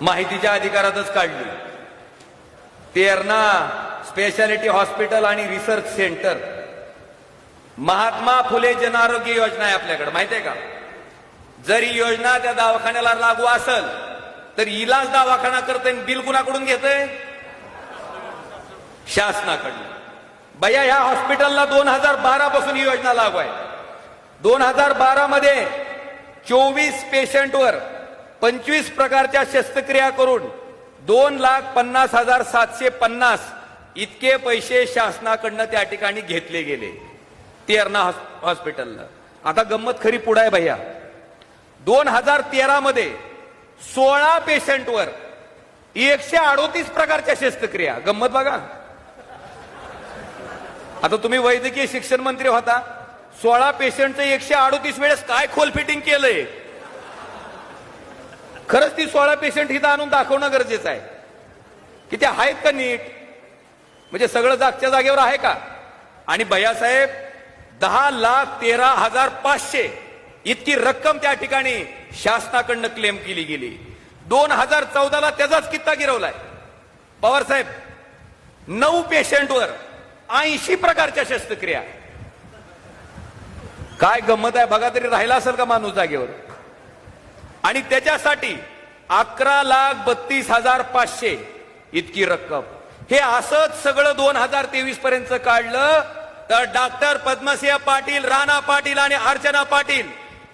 माहितीच्या अधिकारातच काढली. Terna speciality hospital and research centre. Mahatma Phule जनआरोग्य योजना आहे आपल्याकडे माहितीये का? जर ही योजना त्या दवाखान्याला लागू असेल तर इलाज दवाखाना करते आणि बिल कुणाकडून घेतोय? शासनाकडून. भैया ह्या हॉस्पिटलला दोन हजार बारा पासून ही योजना लागू आहे. दोन हजार बारा मध्ये चोवीस पेशंटवर पंचवीस प्रकारच्या शस्त्रक्रिया करून दोन लाख पन्नास हजार सातशे पन्नास इतके पैसे शासनाकडनं त्या ठिकाणी घेतले गेले. तेरणा हॉस्पिटलला आता गंमत खरी पुढे आहे भैया. दोन हजार तेरा मध्ये सोळा पेशंटवर एकशे अडोतीस प्रकारच्या शस्त्रक्रिया. गंमत बघा. आता तुम्ही वैद्यकीय शिक्षण मंत्री होता. सोळा पेशंटचं एकशे अडोतीस वेळेस काय खोल फिटिंग केलंय? खरंच ती सोळा पेशंट इथं आणून दाखवणं गरजेचं आहे. की त्या आहेत का नीट? म्हणजे सगळं जागच्या जागेवर आहे का? आणि भैयासाहेब दहा लाख तेरा हजार पाचशे इतकी रक्कम त्या ठिकाणी शासनाकडनं क्लेम केली गेली. दोन हजार चौदाला त्याचाच कित्ता गिरवलाय. पवारसाहेब नऊ पेशंटवर ऐंशी प्रकारच्या शस्त्रक्रिया. काय गंमत आहे? बघा तरी राहिला असेल का माणूस जागेवर? आणि त्याच्यासाठी अकरा लाख बत्तीस हजार पाचशे इतकी रक्कम. हे असंच सगळं दोन हजार तेवीस पर्यंत काढलं तर डॉक्टर पद्मसिंह पाटील राणा पाटील आणि अर्चना पाटील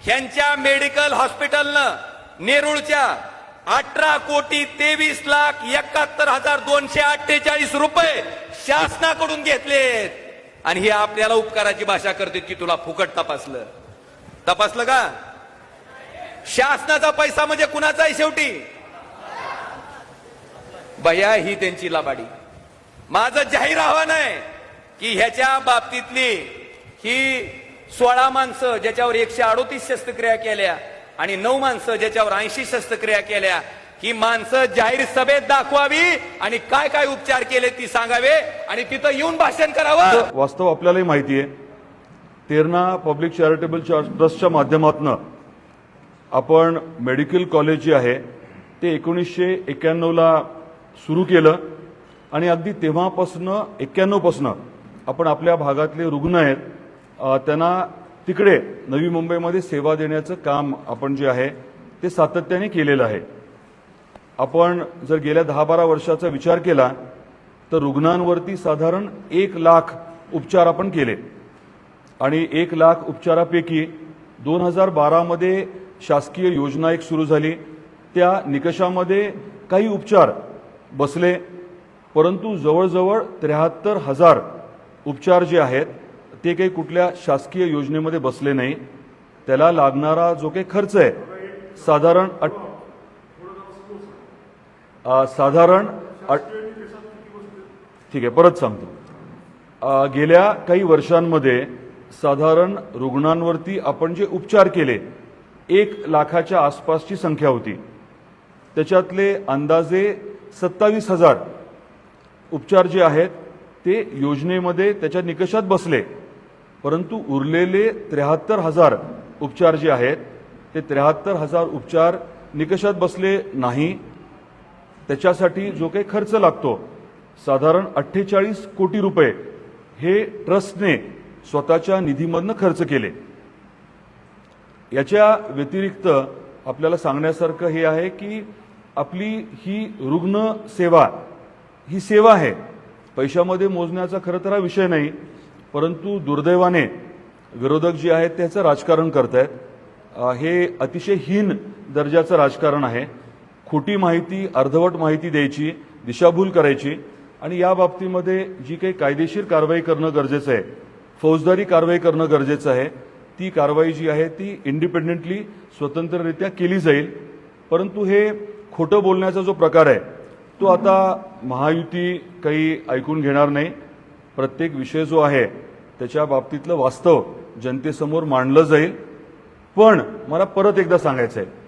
यांच्या मेडिकल हॉस्पिटलनं नेरूळच्या अठरा कोटी तेवीस लाख एकाहत्तर हजार दोनशे अठ्ठेचाळीस रुपये शासनाकडून घेतलेत. आणि हे आपल्याला उपकाराची भाषा करते की तुला फुकट तपासलं. तपासलं का? शासनाचा पैसा म्हणजे कुणाचा आहे शेवटी? भया ही त्यांची लाबाडी. माझं जाहीर आव्हान आहे की ह्याच्या बाबतीतली ही सोळा माणसं ज्याच्यावर एकशे अडोतीस शस्त्रक्रिया केल्या आणि नऊ माणसं ज्याच्यावर ऐंशी शस्त्रक्रिया केल्या ही माणसं जाहीर सभेत दाखवावी आणि काय काय उपचार केले ती सांगावे आणि तिथं येऊन भाषण करावं. वास्तव आपल्यालाही माहिती आहे. तेरणा पब्लिक चॅरिटेबल ट्रस्टच्या माध्यमातून आपण मेडिकल कॉलेज जे आहे ते एकोणीसशे एक्क्याण्णवला सुरू केलं. आणि अगदी तेव्हापासनं एक्क्याण्णवपासनं आपण आपल्या भागातले रुग्ण आहेत त्यांना तिकडे नवी मुंबईमध्ये सेवा देण्याचं काम आपण जे आहे ते सातत्याने केलेलं आहे. आपण जर गेल्या दहा बारा वर्षाचा विचार केला तर रुग्णांवरती साधारण एक लाख उपचार आपण केले. आणि एक लाख उपचारापैकी दोन हजार बारामध्ये शासकीय योजना एक सुरू झाली. त्या निकषामध्ये काही उपचार बसले परंतु जवळजवळ त्र्याहत्तर हजार उपचार जे आहेत ते काही कुठल्या शासकीय योजनेमध्ये बसले नाही. त्याला लागणारा जो काही खर्च आहे साधारण अट साधारण अट- ठीक आहे परत सांगतो. गेल्या काही वर्षांमध्ये साधारण रुग्णांवरती आपण जे उपचार केले एक लाखाच्या आसपासची संख्या होती. त्याच्यातले अंदाजे सत्तावीस हजार उपचार जे आहेत ते योजनेमध्ये त्याच्या निकषात बसले. परंतु उरलेले त्र्याहत्तर हजार उपचार जे आहेत ते त्र्याहत्तर हजार उपचार निकषात बसले नाही. त्याच्यासाठी जो काही खर्च लागतो साधारण अठ्ठेचाळीस कोटी रुपये हे ट्रस्टने स्वतःच्या निधीमधनं खर्च केले. याच्या व्यतिरिक्त आपल्याला सांगण्यासारखं हे आहे की आपली ही रुग्ण सेवा ही सेवा आहे. पैशामध्ये मोजण्याचा खरं तर हा विषय नाही परंतु दुर्दैवाने विरोधक जे आहेत त्याचं राजकारण करत आहेत हे अतिशय हीन दर्जाचं राजकारण आहे. खोटी माहिती अर्धवट माहिती द्यायची दिशाभूल करायची आणि या बाबतीमध्ये जी काही कायदेशीर कारवाई करणं गरजेचं आहे फौजदारी कारवाई करणं गरजेचं आहे. ती कारवाई जी आहे ती इंडिपेंडेंटली स्वतंत्ररित्या केली जाईल. परंतु हे खोटं बोलण्याचा जो प्रकार आहे तो आता महायुती काही ऐकून घेणार नाही. प्रत्येक विषय जो आहे त्याच्या बाबतीतलं वास्तव जनतेसमोर मांडलं जाईल. पण मला परत एकदा सांगायचं आहे